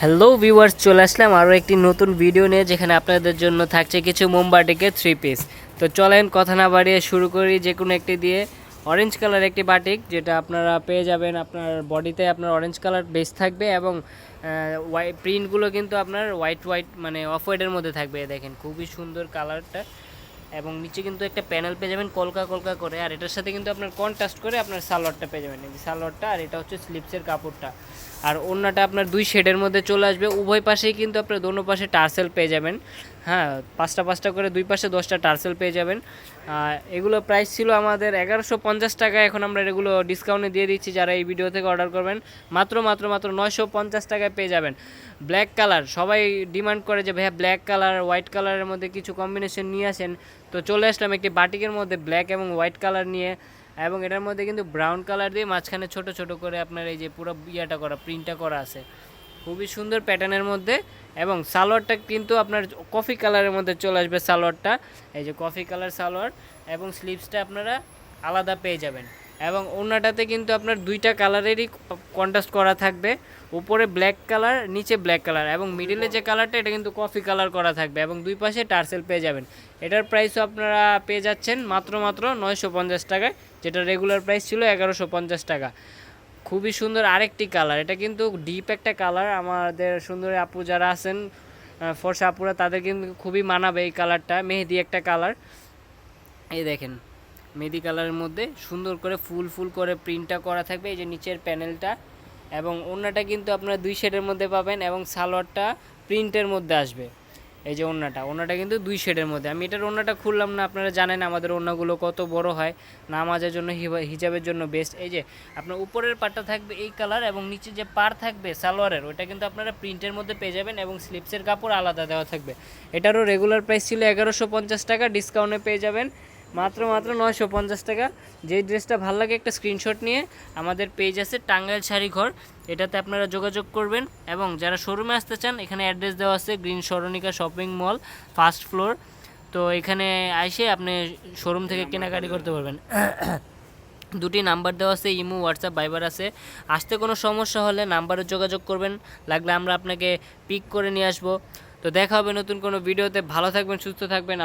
Hello viewers চলে আসলাম আরও একটি নতুন ভিডিও নিয়ে, যেখানে আপনাদের জন্য থাকছে কিছু মোমবাটিকের থ্রি পিস তো চলেন, কথা না বাড়িয়ে শুরু করি যে কোনো একটি দিয়ে। অরেঞ্জ কালার একটি বাটিক, যেটা আপনারা পেয়ে যাবেন আপনার বডিতে আপনার অরেঞ্জ কালার বেস থাকবে এবং হোয়াইট প্রিন্টগুলো কিন্তু আপনার হোয়াইট হোয়াইট মানে অফ হোয়াইটের মধ্যে থাকবে। দেখেন, খুবই সুন্দর কালারটা এবং নিচে কিন্তু একটা প্যানেল পেয়ে যাবেন কলকা কলকা করে। আর এটার সাথে কিন্তু আপনার কন্ট্রাস্ট করে আপনার সালোয়ারটা পেয়ে যাবেন। সালোয়ারটা, আর এটা হচ্ছে স্লিপসের কাপড়টা। আর অন্যটা আপনার দুই শেডের মধ্যে চলে আসবে। উভয় পাশেই কিন্তু আপনার দোনো পাশে টার্সেল পেয়ে যাবেন। হ্যাঁ পাঁচটা পাঁচটা করে দুই পাশে দশটা টার্সেল পেয়ে যাবেন। এগুলো প্রাইস ছিল আমাদের এগারোশো পঞ্চাশ টাকা। এখন আমরা এগুলো ডিসকাউন্টে দিয়ে দিচ্ছি। যারা এই ভিডিও থেকে অর্ডার করবেন, মাত্র মাত্র মাত্র নয়শো পঞ্চাশ টাকায় পেয়ে যাবেন। ব্ল্যাক কালার সবাই ডিমান্ড করে যে, ভাইয়া ব্ল্যাক কালার হোয়াইট কালারের মধ্যে কিছু কম্বিনেশন নিয়ে আসেন। তো চলে আসলাম একটি বাটিকের মধ্যে ব্ল্যাক এবং হোয়াইট কালার নিয়ে। এবং এটার মধ্যে কিন্তু ব্রাউন কালার দিয়ে মাঝখানে ছোট ছোট করে আপনার এই যে পুরো ইয়াটা করা প্রিন্টটা করা আছে। খুবই সুন্দর প্যাটার্নের মধ্যে এবং সালোয়ারটা কিন্তু আপনার কফি কালারের মধ্যে চলে আসবে সালোয়ারটা। এই যে কফি কালার সালোয়ার এবং স্লিভসটা আপনারা আলাদা পেয়ে যাবেন। এবং ওনাটাতে কিন্তু আপনার দুইটা কালারেরই কন্ট্রাস্ট করা থাকবে। উপরে ব্ল্যাক কালার নিচে ব্ল্যাক কালার এবং মিডিলে যে কালারটা এটা কিন্তু কফি কালার করা থাকবে এবং দুই পাশে টার্সেল পেয়ে যাবেন। এটার প্রাইসও আপনারা পেয়ে যাচ্ছেন মাত্র মাত্র নয়শো পঞ্চাশ টাকায়, যেটা রেগুলার প্রাইস ছিল এগারোশো পঞ্চাশ টাকা। খুবই সুন্দর আরেকটি কালার এটা কিন্তু ডিপ একটা কালার আমাদের সুন্দরী আপু যারা আছেন ফর্সা আপুরা, তাদের কিন্তু খুবই মানাবে এই কালারটা মেহেদি একটা কালার এই দেখেন। মেহেদি কালারের মধ্যে সুন্দর করে ফুল ফুল করে প্রিন্টটা করা থাকবে, এই যে নিচের প্যানেলটা এবং ওড়নাটা কিন্তু আপনারা দুই শেডের মধ্যে পাবেন এবং সালোয়ারটা প্রিন্টের মধ্যে আসবে, এই যে ওড়নাটা। ওড়নাটা কিন্তু দুই শেডের মধ্যে। আমি এটার ওড়নাটা খুললাম না, আপনারা জানেন আমাদের ওড়নাগুলো কত বড় হয়। নামাজের জন্য হিজাবের জন্য বেস্ট এই যে আপনার উপরের পাটটা থাকবে এই কালার এবং নিচে যে পার থাকবে সালোয়ারের, ওইটা কিন্তু আপনারা প্রিন্টের মধ্যে পেয়ে যাবেন এবং স্লিপসের কাপড় আলাদা দেওয়া থাকবে। এটারও রেগুলার প্রাইস ছিল এগারোশো টাকা ডিসকাউন্টে পেয়ে যাবেন। মাত্র মাত্র নয়শো পঞ্চাশ টাকা। যেই ড্রেসটা ভালো লাগে একটা স্ক্রিনশট নিয়ে। আমাদের পেজ আছে টাঙ্গাইল শাড়ি ঘর। এটাতে আপনারা যোগাযোগ করবেন এবং যারা শোরুমে আসতে চান, এখানে অ্যাড্রেস দেওয়া আছে গ্রিন সরণিকা শপিং মল ফার্স্ট ফ্লোর তো এখানে এসে আপনি শোরুম থেকে কেনাকাটি করতে পারবেন। দুটি নাম্বার দেওয়া আছে, ইমো হোয়াটসঅ্যাপ ভাইবার আছে। আসতে কোনো সমস্যা হলে নাম্বারে যোগাযোগ করবেন। লাগলে আমরা আপনাকে পিক করে নিয়ে আসব। তো দেখা হবে নতুন কোনো ভিডিওতে ভালো থাকবেন, সুস্থ থাকবেন।